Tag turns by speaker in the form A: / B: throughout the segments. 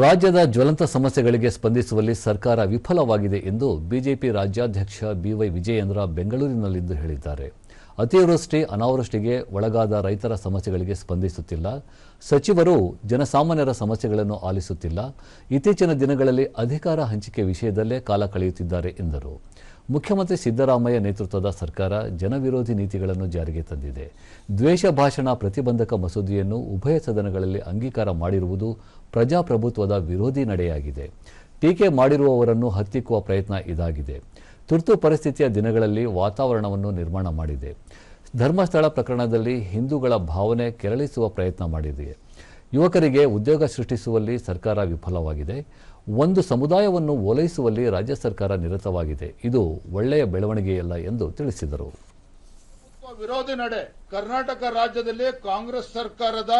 A: ರಾಜ್ಯದ ಜ್ವಲಂತ ಸಮಸ್ಯೆಗಳಿಗೆ ಸ್ಪಂದಿಸುವಲ್ಲಿ ಸರ್ಕಾರ ವಿಫಲವಾಗಿದೆ ಎಂದು ಬಿಜೆಪಿ ರಾಜ್ಯಾಧ್ಯಕ್ಷ ಬಿವೈ ವಿಜಯೇಂದ್ರ ಬೆಂಗಳೂರಿನಲ್ಲಿಂದು ಹೇಳಿದ್ದಾರೆ. ಅತಿವೃಷ್ಟಿ, ಅನಾವೃಷ್ಟಿಗೆ ಒಳಗಾದ ರೈತರ ಸಮಸ್ಯೆಗಳಿಗೆ ಸ್ಪಂದಿಸುತ್ತಿಲ್ಲ. ಸಚಿವರು ಜನಸಾಮಾನ್ಯರ ಸಮಸ್ಯೆಗಳನ್ನು ಆಲಿಸುತ್ತಿಲ್ಲ. ಇತ್ತೀಚಿನ ದಿನಗಳಲ್ಲಿ ಅಧಿಕಾರ ಹಂಚಿಕೆ ವಿಷಯದಲ್ಲೇ ಕಾಲ ಕಳೆಯುತ್ತಿದ್ದಾರೆ ಎಂದರು. ಮುಖ್ಯಮಂತ್ರಿ ಸಿದ್ದರಾಮಯ್ಯ ನೇತೃತ್ವದ ಸರ್ಕಾರ ಜನವಿರೋಧಿ ನೀತಿಗಳನ್ನು ಜಾರಿಗೆ ತಂದಿದೆ. ದ್ವೇಷ ಭಾಷಣ ಪ್ರತಿಬಂಧಕ ಮಸೂದೆಯನ್ನು ಉಭಯ ಸದನಗಳಲ್ಲಿ ಅಂಗೀಕಾರ ಮಾಡಿರುವುದು ಪ್ರಜಾಪ್ರಭುತ್ವದ ವಿರೋಧಿ ನಡೆಯಾಗಿದೆ. ಟೀಕೆ ಮಾಡಿರುವವರನ್ನು ಹತ್ತಿಕ್ಕುವ ಪ್ರಯತ್ನ ಇದಾಗಿದೆ. ತುರ್ತು ಪರಿಸ್ಥಿತಿಯ ದಿನಗಳಲ್ಲಿ ವಾತಾವರಣವನ್ನು ನಿರ್ಮಾಣ ಮಾಡಿದೆ. ಧರ್ಮಸ್ಥಳ ಪ್ರಕರಣದಲ್ಲಿ ಹಿಂದೂಗಳ ಭಾವನೆ ಕೆರಳಿಸುವ ಪ್ರಯತ್ನ ಮಾಡಿದೆ. ಯುವಕರಿಗೆ ಉದ್ಯೋಗ ಸೃಷ್ಟಿಸುವಲ್ಲಿ ಸರ್ಕಾರ ವಿಫಲವಾಗಿದೆ. ಒಂದು ಸಮುದಾಯವನ್ನು ಓಲೈಸುವಲ್ಲಿ ರಾಜ್ಯ ಸರ್ಕಾರ ನಿರತವಾಗಿದೆ. ಇದು ಒಳ್ಳೆಯ ಬೆಳವಣಿಗೆಯಲ್ಲ ಎಂದು ತಿಳಿಸಿದರು.
B: ವಿರೋಧಿ ನಡೆ ಕರ್ನಾಟಕ ರಾಜ್ಯದಲ್ಲಿ ಕಾಂಗ್ರೆಸ್ ಸರ್ಕಾರದ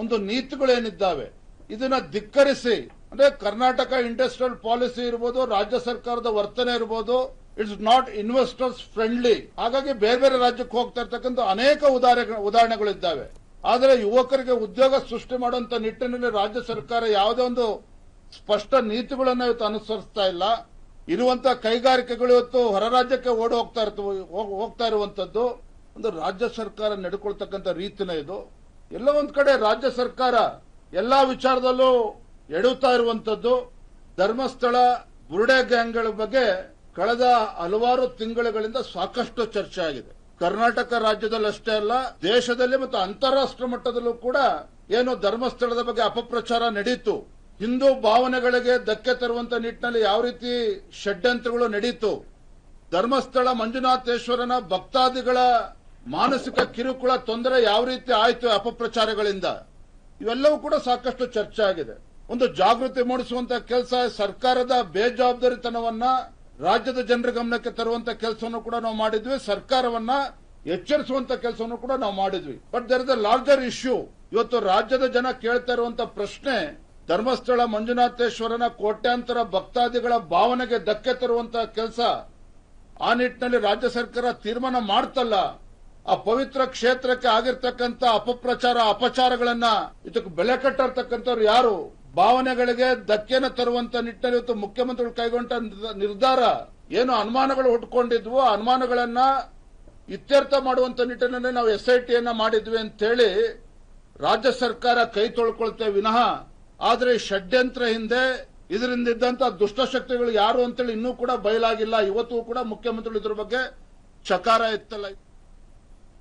B: ಒಂದು ನೀತಿಗಳೇನಿದ್ದಾವೆ? ಇದನ್ನ ಧಿಕ್ಕರಿಸಿ, ಅಂದ್ರೆ ಕರ್ನಾಟಕ ಇಂಡಸ್ಟ್ರಿಯಲ್ ಪಾಲಿಸಿ ಇರ್ಬೋದು, ರಾಜ್ಯ ಸರ್ಕಾರದ ವರ್ತನೆ ಇರ್ಬೋದು, ಇಟ್ಸ್ ನಾಟ್ ಇನ್ವೆಸ್ಟರ್ಸ್ ಫ್ರೆಂಡ್ಲಿ. ಹಾಗಾಗಿ ಬೇರೆ ಬೇರೆ ರಾಜ್ಯಕ್ಕೆ ಹೋಗ್ತಾ ಇರ್ತಕ್ಕಂಥ ಅನೇಕ ಉದಾಹರಣೆಗಳಿದ್ದಾವೆ. ಆದರೆ ಯುವಕರಿಗೆ ಉದ್ಯೋಗ ಸೃಷ್ಟಿ ಮಾಡುವಂತ ನಿಟ್ಟಿನಲ್ಲಿ ರಾಜ್ಯ ಸರ್ಕಾರ ಯಾವುದೇ ಒಂದು ಸ್ಪಷ್ಟ ನೀತಿಗಳನ್ನ ಇವತ್ತು ಅನುಸರಿಸ್ತಾ ಇಲ್ಲ. ಇರುವಂತಹ ಕೈಗಾರಿಕೆಗಳು ಇವತ್ತು ಹೊರ ರಾಜ್ಯಕ್ಕೆ ಓಡಿ ಹೋಗ್ತಾ ಇರ್ತವೆ ಹೋಗ್- ಹೋಗ್ತಾ ಇರುವಂತದ್ದು ಒಂದು ರಾಜ್ಯ ಸರ್ಕಾರ ನಡ್ಕೊಳ್ತಕ್ಕಂಥ ರೀತಿನೇ ಇದು. ಎಲ್ಲ ಒಂದ್ ಕಡೆ ರಾಜ್ಯ ಸರ್ಕಾರ ಎಲ್ಲಾ ವಿಚಾರದಲ್ಲೂ ಎಡುತ್ತಾ ಇರುವಂತದ್ದು. ಧರ್ಮಸ್ಥಳ, ಬುರುಡೆ ಗ್ಯಾಂಗ್ಗಳ ಬಗ್ಗೆ ಕಳೆದ ಹಲವಾರು ತಿಂಗಳುಗಳಿಂದ ಸಾಕಷ್ಟು ಚರ್ಚೆ ಆಗಿದೆ. ಕರ್ನಾಟಕ ರಾಜ್ಯದಲ್ಲಷ್ಟೇ ಅಲ್ಲ, ದೇಶದಲ್ಲಿ ಮತ್ತು ಅಂತಾರಾಷ್ಟ್ರ ಮಟ್ಟದಲ್ಲೂ ಕೂಡ ಏನು ಧರ್ಮಸ್ಥಳದ ಬಗ್ಗೆ ಅಪಪ್ರಚಾರ ನಡೀತು. ಹಿಂದೂ ಭಾವನೆಗಳಿಗೆ ಧಕ್ಕೆ ತರುವಂತ ನಿಟ್ಟಿನಲ್ಲಿ ಯಾವ ರೀತಿ ಷಡ್ಯಂತ್ರಗಳು ನಡೀತು. ಧರ್ಮಸ್ಥಳ ಮಂಜುನಾಥೇಶ್ವರನ ಭಕ್ತಾದಿಗಳ ಮಾನಸಿಕ ಕಿರುಕುಳ ತೊಂದರೆ ಯಾವ ರೀತಿ ಆಯಿತು ಅಪಪ್ರಚಾರಗಳಿಂದ? ಇವೆಲ್ಲವೂ ಕೂಡ ಸಾಕಷ್ಟು ಚರ್ಚೆ ಆಗಿದೆ. ಒಂದು ಜಾಗೃತಿ ಮೂಡಿಸುವಂತ ಕೆಲಸ ಸರ್ಕಾರದ ಬೇಜವಾಬ್ದಾರಿತನವನ್ನ ರಾಜ್ಯದ ಜನರ ಗಮನಕ್ಕೆ ತರುವಂತ ಕೆಲಸವನ್ನು ಕೂಡ ನಾವು ಮಾಡಿದ್ವಿ. ಸರ್ಕಾರವನ್ನ ಎಚ್ಚರಿಸುವಂತ ಕೆಲಸವನ್ನು ಕೂಡ ನಾವು ಮಾಡಿದ್ವಿ. But there is a larger issue ಇವತ್ತು ರಾಜ್ಯದ ಜನ ಕೇಳ್ತಾ ಇರುವಂತ ಪ್ರಶ್ನೆ, ಧರ್ಮಸ್ಥಳ ಮಂಜುನಾಥೇಶ್ವರನ ಕೋಟ್ಯಾಂತರ ಭಕ್ತಾದಿಗಳ ಭಾವನೆಗೆ ಧಕ್ಕೆ ತರುವಂತ ಕೆಲಸ, ಆ ನಿಟ್ಟಿನಲ್ಲಿ ರಾಜ್ಯ ಸರ್ಕಾರ ತೀರ್ಮಾನ ಮಾಡ್ತಲ್ಲ. ಆ ಪವಿತ್ರ ಕ್ಷೇತ್ರಕ್ಕೆ ಆಗಿರ್ತಕ್ಕಂಥ ಅಪಪ್ರಚಾರ, ಅಪಚಾರಗಳನ್ನ, ಇದಕ್ಕೆ ಬೆಲೆ ಕಟ್ಟಿರ್ತಕ್ಕಂಥವ್ರು ಯಾರು? ಭಾವನೆಗಳಿಗೆ ಧಕ್ಕೆನ ತರುವಂತ ನಿಟ್ಟಿನಲ್ಲಿ ಇವತ್ತು ಮುಖ್ಯಮಂತ್ರಿಗಳು ಕೈಗೊಂಡ ನಿರ್ಧ- ನಿರ್ಧಾರ ಏನು ಅನುಮಾನಗಳು ಹುಟ್ಕೊಂಡಿದ್ವು ಅನುಮಾನಗಳನ್ನ ಇತ್ಯರ್ಥ ಮಾಡುವಂತ ನಿಟ್ಟಿನಲ್ಲಿ ನಾವು ಎಸ್ ಐ ಟಿಯನ್ನ ಮಾಡಿದ್ವಿ ಅಂತೇಳಿ ರಾಜ್ಯ ಸರ್ಕಾರ ಕೈ ತೊಳ್ಕೊಳ್ತೇವೆ ವಿನಃ, ಆದ್ರೆ ಷಡ್ಯಂತ್ರ ಹಿಂದೆ ಇದರಿಂದ ಇದ್ದಂತ ದುಷ್ಟಶಕ್ತಿಗಳು ಯಾರು ಅಂತೇಳಿ ಇನ್ನೂ ಕೂಡ ಬಯಲಾಗಿಲ್ಲ. ಇವತ್ತು ಕೂಡ ಮುಖ್ಯಮಂತ್ರಿಗಳು ಇದ್ರ ಬಗ್ಗೆ ಚಕಾರ ಎತ್ತಲ್ಲ.